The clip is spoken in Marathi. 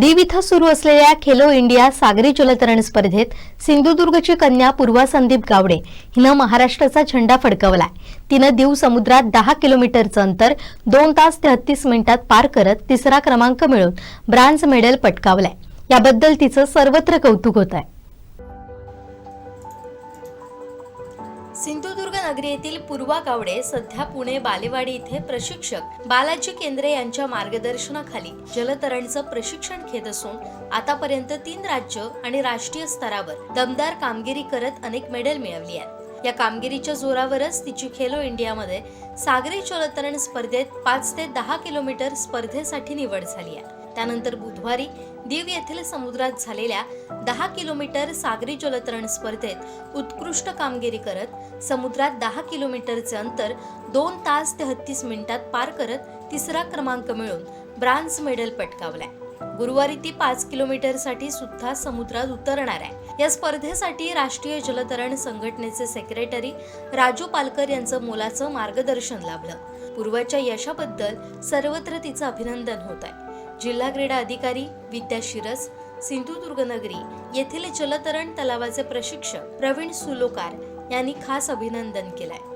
दीव इथं सुरू असलेल्या खेलो इंडिया सागरी जलतरण स्पर्धेत सिंधुदुर्गची कन्या पूर्वा संदीप गावडे हिनं महाराष्ट्राचा झेंडा फडकवलाय. तिनं दीव समुद्रात दहा किलोमीटरचं अंतर दोन तास तेहतीस मिनिटात पार करत तिसरा क्रमांक मिळवून ब्रान्झ मेडल पटकावलाय. याबद्दल तिचं सर्वत्र कौतुक होत आहे सिंधुदुर्ग नगरी येथील पूर्वा गावडे सध्या पुणे बालेवाडी इथे प्रशिक्षक. बालाजी केंद्रे यांच्या मार्गदर्शनाखाली जलतरणचं प्रशिक्षण घेत असून आतापर्यंत तीन राज्य आणि राष्ट्रीय स्तरावर दमदार कामगिरी करत अनेक मेडल मिळवली आहेत. या कामगिरीच्या जोरावरच तिची खेलो इंडियामध्ये सागरी जलतरण स्पर्धेत पाच ते दहा किलोमीटर स्पर्धेसाठी निवड झाली आहे. त्यानंतर बुधवारी दीव येथील समुद्रात झालेल्या दहा किलोमीटर सागरी जलतरण स्पर्धेत उत्कृष्ट कामगिरी करत समुद्रात दहा किलोमीटरचे अंतर दोन तास तेहतीस मिनिटात पार करत तिसरा क्रमांक मिळून ब्रांझ मेडल पटकावलाय. गुरुवारी ती पाच किलोमीटरसाठी सुद्धा समुद्रात उतरणार आहे. या स्पर्धेसाठी राष्ट्रीय जलतरण संघटनेचे सेक्रेटरी राजू पालकर यांचं मोलाचं मार्गदर्शन लाभलं. पूर्वाच्या यशाबद्दल सर्वत्र तिचं अभिनंदन होत आहे जिल्हा क्रीडा अधिकारी विद्या शिरस सिंधुदुर्ग नगरी येथील जलतरण तलावाचे प्रशिक्षक प्रवीण सुलोकार यांनी खास अभिनंदन केलंय.